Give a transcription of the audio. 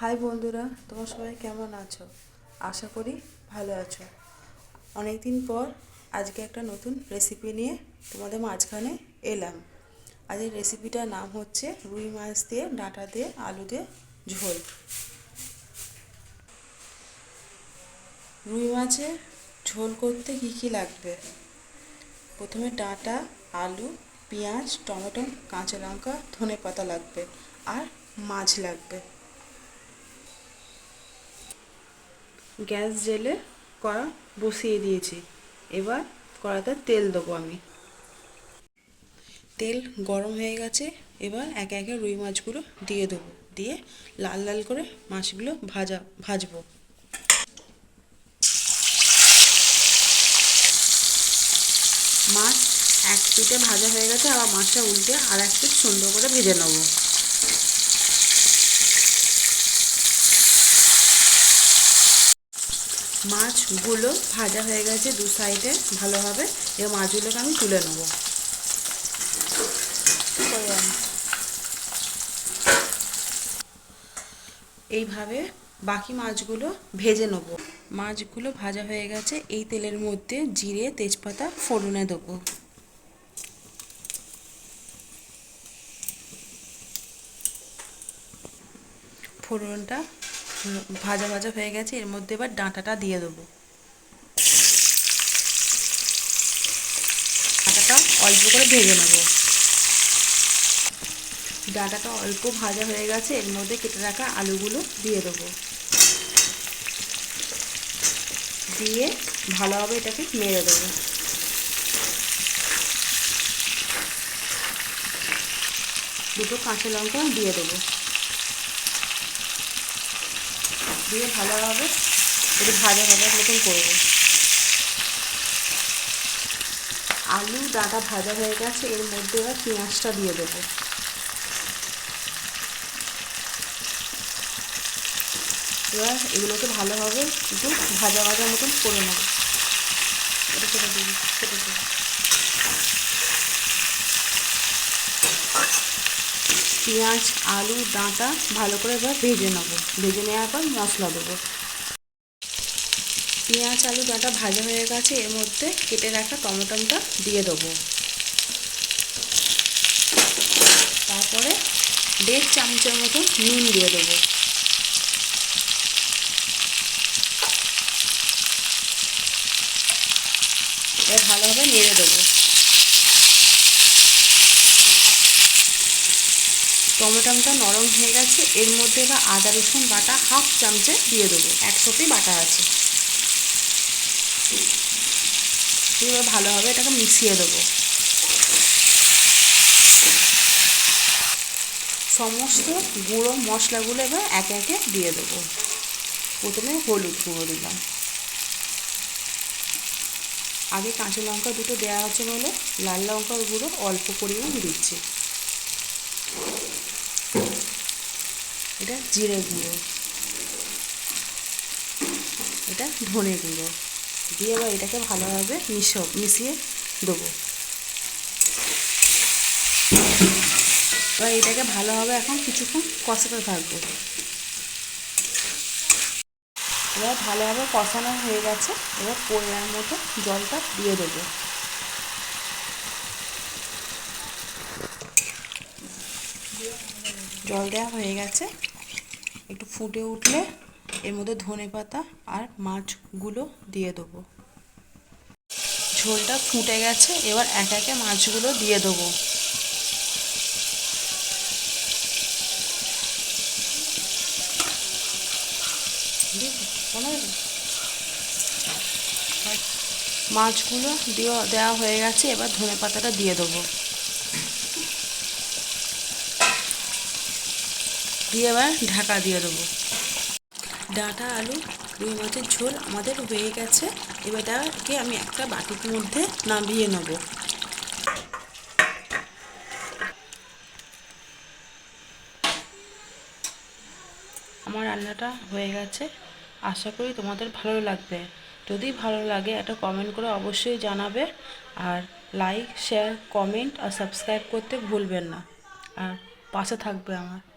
High বন্ধুরা, তোমরা সবাই কেমন আছো? আশা করি ভালো আছো। অনেক দিন পর আজকে একটা নতুন রেসিপি নিয়ে তোমাদের মাঝখানে এলাম। আজকের রেসিপিটার নাম হচ্ছে রুই মাছ দিয়ে, ডাঁটা দিয়ে, আলু দিয়ে ঝোল। রুই মাছের ঝোল করতে কী কী লাগবে? প্রথমে ডাঁটা, আলু, পেঁয়াজ, টমেটো, কাঁচা লঙ্কা ধনে পাতা লাগবে, আর মাছ লাগবে। গ্যাস জেলে কড়া বসিয়ে দিয়েছি। এবার কড়াতে তেল দেবো আমি। তেল গরম হয়ে গেছে, এবার একে একে রুই মাছগুলো দিয়ে দেবো। দিয়ে লাল লাল করে মাছগুলো ভাজা, ভাজবো। মাছ এক পিঠে ভাজা হয়ে গেছে, আবার মাছটা উল্টে আর এক পিঠ সুন্দর করে ভেজে নেব। মাছগুলো ভাজা হয়ে গেছে দু সাইডে ভালোভাবে। এবার মাছগুলোকে আমি তুলে নেব। এইভাবে বাকি মাছগুলো ভেজে নেব। মাছগুলো ভাজা হয়ে গেছে, এই তেলের মধ্যে জিরে, তেজপাতা, ফোড়নে দেবো। ফোড়নটা ভাজা ভাজা হয়ে গেছে, এর মধ্যে এবার ডাঁটাটা দিয়ে দেবো। ডাঁটাটা অল্প করে ভেজে নেব। ডাঁটাটা অল্প ভাজা হয়ে গেছে, এর মধ্যে কেটে রাখা আলুগুলো দিয়ে দেবো। দিয়ে ভালোভাবে এটাকে মেরে দেবো। দুটো কাঁচা লঙ্কা দিয়ে দেবো। দিয়ে ভালোভাবে একটু ভাজা ভাজার মতন করব। আলু ডাঁটা ভাজা হয়ে গেছে, এর মধ্যে এবার পেঁয়াজটা দিয়ে দেবো। এবার এগুলোকে ভালোভাবে একটু ভাজা ভাজার মতন করে নেব। ছোটো ছোটো পেঁয়াজ, আলু, ডাঁটা ভালো করে এবার ভেজে নেব। ভেজে নেওয়ার পর মশলা দেবো। পেঁয়াজ, আলু, ডাঁটা ভাজা হয়ে গেছে, এর মধ্যে কেটে রাখা টমেটোটা দিয়ে দেবো। তারপরে দেড় চামচের মতো নুন দিয়ে দেবো। এবার ভালোভাবে নেড়ে দেবো। টমেটোটা নরম হয়ে গেছে। এর মধ্যে এবার আদা, রসুন বাটা হাফ চামচে দিয়ে দেবো। একসাথেই বাটা আছে। এবার ভালোভাবে এটাকে মিশিয়ে দেবো। সমস্ত গুঁড়ো মশলাগুলো এবার একে একে দিয়ে দেবো। প্রথমে হলুদ গুঁড়ো দিলাম। আগে কাঁচা লঙ্কা দুটো দেওয়া আছে বলে লাল লঙ্কার গুঁড়ো অল্প পরিমাণ দিচ্ছি। এটা জিরে গুঁড়ো। এটা ধনে গুঁড়ো। দিয়ে এবার এটাকে ভালোভাবে মিশ মিশিয়ে দেবো। এবার এটাকে ভালোভাবে এখন কিছুক্ষণ কষাতে থাকব। এবার ভালোভাবে কষানো হয়ে গেছে। এবার পরিমাণ মতো জলটা দিয়ে দেবো। জল দেওয়া হয়ে গেছে। একটু ফুটে উঠলে এর মধ্যে ধনে পাতা আর মাছগুলো দিয়ে দেবো। ঝোলটা ফুটে গেছে, এবার এক একে মাছগুলো দিয়ে দেবো। মাছগুলো দেওয়া দেওয়া হয়ে গেছে, এবার ধনে পাতাটা দিয়ে দেবো। দিয়ে এবার ঢাকা দিয়ে দেবো। ডাঁটা, আলু, রুই মাছের ঝোল আমাদের হয়ে গেছে। এবার এটাকে আমি একটা বাটির মধ্যে নামিয়ে নেব। আমার রান্নাটা হয়ে গেছে। আশা করি তোমাদের ভালো লাগবে। যদি ভালো লাগে একটা কমেন্ট করে অবশ্যই জানাবে। আর লাইক শেয়ার কমেন্ট আর সাবস্ক্রাইব করতে ভুলবেন না। আর পাশে থাকবে আমার।